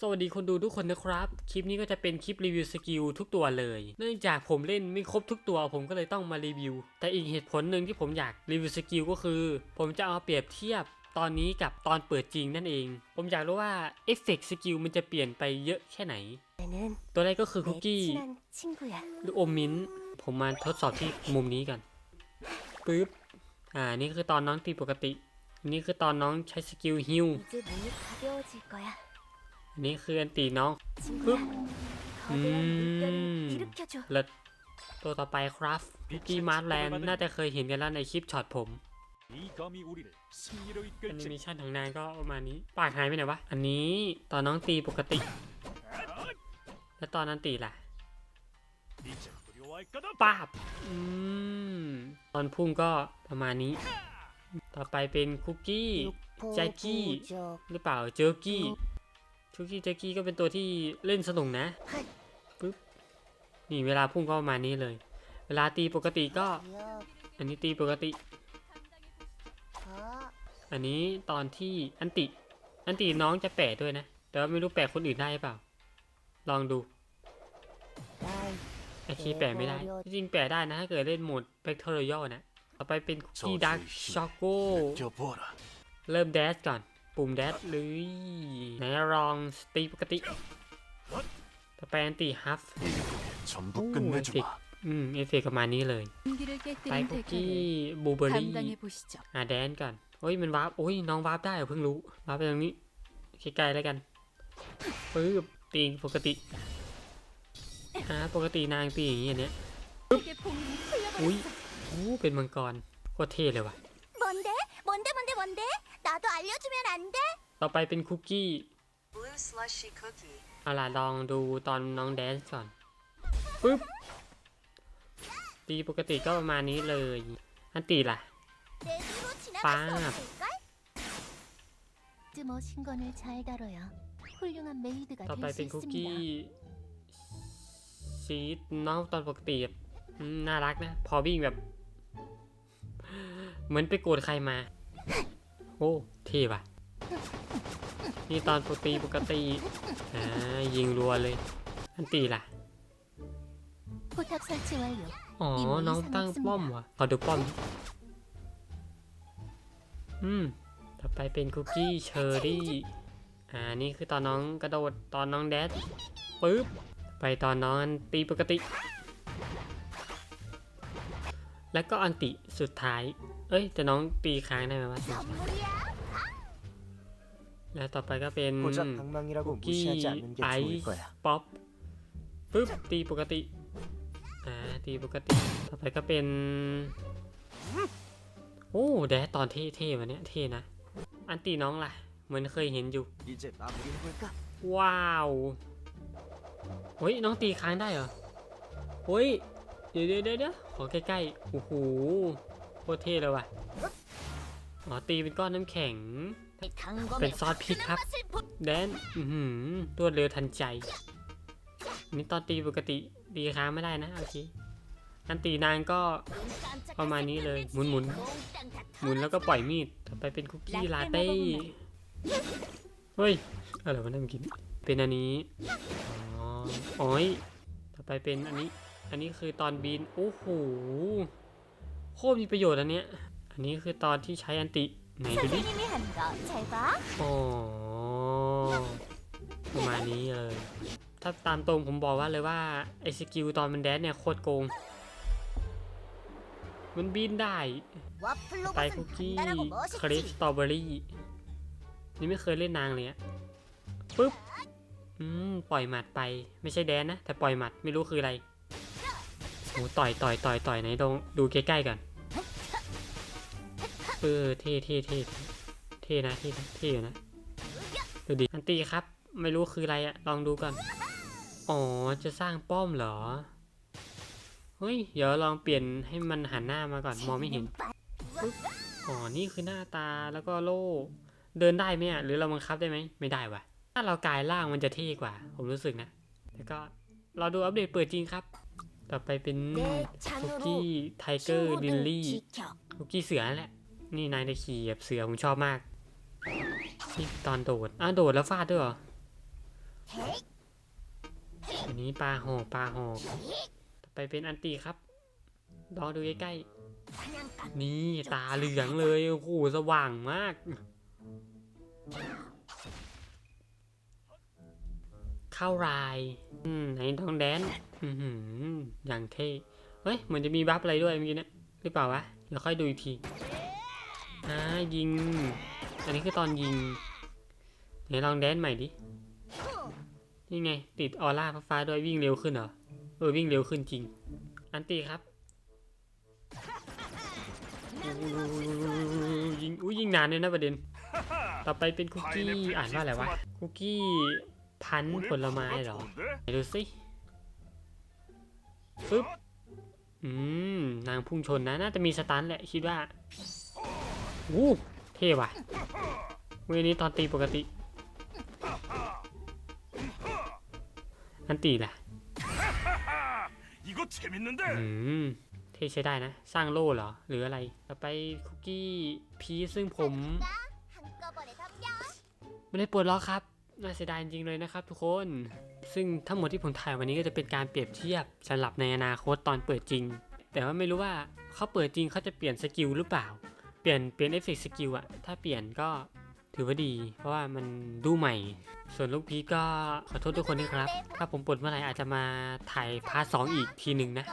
สวัสดีคนดูทุกคนนะครับ คลิปนี้ก็จะเป็นคลิปรีวิวสกิลทุกตัวเลย เนื่องจากผมเล่นไม่ครบทุกตัวผมก็เลยต้องมารีวิว แต่อีกเหตุผลหนึ่งที่ผมอยากรีวิวสกิลก็คือ ผมจะเอาเปรียบเทียบตอนนี้กับตอนเปิดจริงนั่นเอง ผมอยากรู้ว่าเอฟเฟกต์สกิลมันจะเปลี่ยนไปเยอะแค่ไหน ตัวแรกก็คือคุกกี้หรือมมิ้น ผมมาทดสอบที่มุมนี้กันปึ๊บ อ่า นี่คือตอนน้องตีปกติ นี่คือตอนน้องใช้สกิลฮิว นี่คืออันตีน้อง ปึ๊บ อืมเล้วตัวต่อไปครับพิกกี้มาร์ทแลนด์น่าจะเคยเห็นกันแล้วในคลิปช็อตผมอันนี้มิชั่นทางนานก็ประมาณนี้ปากหายไปไหนวะ อันนี้ตอนน้องตีปกติ แล้วตอนนั้นตีล่ะปาบอืมตอนพุ่งก็ประมาณนี้ ต่อไปเป็นคุกกี้แจ็คกี้หรือเปล่าเจอกี้ ทุกี้เจกี้ก็เป็นตัวที่เล่นสนุกนะปึ๊บนี่เวลาพุ่งก็ประมาณนี้เลย เวลาตีปกติก็ อันนี้ตีปกติ อันนี้ตอนที่อันติ อันติน้องจะแปะด้วยนะ แต่ว่าไม่รู้แปะคนอื่นได้เปล่า ลองดูไอคีแปะไม่ได้ จริงแปะได้นะถ้าเกิดเล่นโหมดแกเทอร์ยอลนะ ต่อไปเป็นคุกกี้ดักช็อกโก เริ่มแดสก่อน ปุ่มแดดเลยไหนลองสตีปกติตะแไปอันตีฮัฟโอ้เอฟิกอืมเอฟิกประมาณนี้เลยไปพุกกี้บูเบอรี่อะแดนก่อนโอ้ยมันวาร์ปโอ้ยน้องวาร์ปได้เพิ่งรู้วาร์ปไปตรงนี้ใกล้ๆแล้วกันปึ๊บตีปกติฮะปกตินางตีอย่างเงี้ยเนี้ยปึ๊บอุ้ยโอ้เป็นมังกรโคตรเท่เลยว่ะบอลเดบอลเดบอลเดบอลเด 나도 알려주면 안 돼? ต่อไปเป็นคุกกี้ Blue slushy cookie. เอาล่ะลองดูตอนน้องแดนซ์ก่อนปึ๊บตีปกติก็ประมาณนี้เลย อันตีล่ะ 내 뒤로 지나갈 빵. 수 없을걸? 뜨머신 건을 잘 다뤄야 훌륭한 메이드가 ต่อไป 될 수 เป็นคุกกี้ 있습니다. ชีสน้องตอนปกติแบบอืมน่ารักนะ พอวิ่งแบบ เหมือนไปโกรธใครมา โอ้เท่ว่ะ นี่ตอนปกติปกติอ่ายิงรัวเลย อันตีล่ะ 포탑 설치 완료. อ๋อ อีโมจิ น้องตั้งป้อมวะขอดูป้อม อืม ต่อไปเป็นคุกกี้เชอร์รี่ อ่า นี่คือตอนน้องกระโดด ตอนน้องแดดปึ๊บ ไปตอนน้องอันตีปกติ แล้วก็อันติสุดท้าย เอ้ยแต่น้องตีค้างได้ไหมวะแล้วต่อไปก็เป็นคุกกี้ไอป๊อปปึ๊บตีปกติอ่าตีปกติ ต่อไปก็เป็นโอ้แดดตอนเท่ๆวันเนี้ยเท่นะ อันตีน้องล่ะ เหมือนเคยเห็นอยู่ ว้าวเฮ้ยน้องตีค้างได้เหรอเฮ้ยเดี๋ยวเดี๋ยวเดี๋ยวขอใกล้ๆโอ้โห คตรเท่เลยว่ะ อ๋อตีเป็นก้อนน้ำแข็ง เป็นซอสพริกครับ แดนอื้มรวดเร็วทันใจ นี่ตอนตีปกติดีค้างไม่ได้นะโอเคอันตีนางก็ประมาณนี้เลยหมุนหมุนหมุนแล้วก็ปล่อยมีดต่อไปเป็นคุกกี้ลาเต้ เฮ้ยอะไรวะนั่นกิน เป็นอันนี้ อ๋อโอ้ยต่อไปเป็นอันนี้ อันนี้คือตอนบิน โอ้โห โคตรมีประโยชน์อันเนี้ย อันนี้คือตอนที่ใช้อันติไหนดูดิโอ้ประมาณนี้เลย ถ้าตามตรงผมบอกว่าเลยว่าไอสกิลตอนมันแดนเนี่ยโคตรโกง มันบินได้ไปคุกกี้คริปสตรอเบอรี่นี่ไม่เคยเล่นนางเลยอะปึ๊บ อืม ปล่อยหมัดไป ไม่ใช่แดนนะ แต่ปล่อยหมัดไม่รู้คืออะไร โหต่อยต่อยต่อยต่อยไหนตรงดูใกล้ๆกันเออเท่เท่เท่เท่นะเท่นะเท่อยู่นะดูดิอันตีครับ ไม่รู้คืออะไรอะลองดูก่อน อ๋อ จะสร้างป้อมเหรอ เฮ้ย เดี๋ยวลองเปลี่ยนให้มันหันหน้ามาก่อน มองไม่เห็น อ๋อ นี่คือหน้าตาแล้วก็โล่ เดินได้ไหมอะหรือเราบังคับได้ไหม ไม่ได้ว่ะ ถ้าเรากายล่างมันจะเท่กว่า ผมรู้สึกนะแต่ก็เราดูอัปเดตเปิดจริงครับ ต่อไปเป็นคุกกี้ไทเกอร์ดิลลี่คุกกี้เสือแหละ นี่นายตะขี่แบบเสือผมชอบมาก นี่ตอนโดดอะโดดแล้วฟาดด้วยเหรอ อันนี้ปลาหอกปลาหอกต่อไปเป็นอันตีครับรอดูใกล้ๆ นี่ตาเหลืองเลย โอ้โห สว่างมาก เข้าราย อืมไหนทองแดนอือหืออย่างเท่เฮ้ยเหมือนจะมีบัฟอะไรด้วยเมื่อกี้เนะหรือเปล่าวะเดี๋ยวค่อยดูอีกทีอ่ายิง อันนี้คือตอนยิงไหนลองแดนใหม่ดินี่ไง ติดออร่าฟ้าๆด้วยวิ่งเร็วขึ้นเหรอเออวิ่งเร็วขึ้นจริง อันตีครับยิงอุ้ยยิงนานเลยนะประเด็น ต่อไปเป็นคุกกี้อ่านว่าอะไรวะคุกกี้ พันผลไม้เหรอไหนดูสิปึ๊บอืม นางพุ่งชนนะ น่าจะมีสตันแหละ คิดว่าอู้เท่ว่ะเวนี้ตอนตีปกติ อันตีล่ะอืม เท่ใช้ได้นะ สร้างโล่เหรอ หรืออะไร ต่อไปคุกกี้พีซึ่งผม ไม่ได้ปวดล็อกครับ น่าเสียดายจริงเลยนะครับทุกคน ซึ่งทั้งหมดที่ผมถ่ายวันนี้ก็จะเป็นการเปรียบเทียบสำหรับในอนาคตตอนเปิดจริง แต่ว่าไม่รู้ว่าเขาเปิดจริงเขาจะเปลี่ยนสกิลหรือเปล่า เปลี่ยนเปลี่ยนเอฟเฟกต์สกิลอะถ้าเปลี่ยนก็ถือว่าดี เพราะว่ามันดูใหม่ ส่วนลูกพีก็ขอโทษทุกคนด้วยครับ ถ้าผมปลดเมื่อไหร่อาจจะมาถ่ายพาร์ทสองอีกทีหนึ่งนะ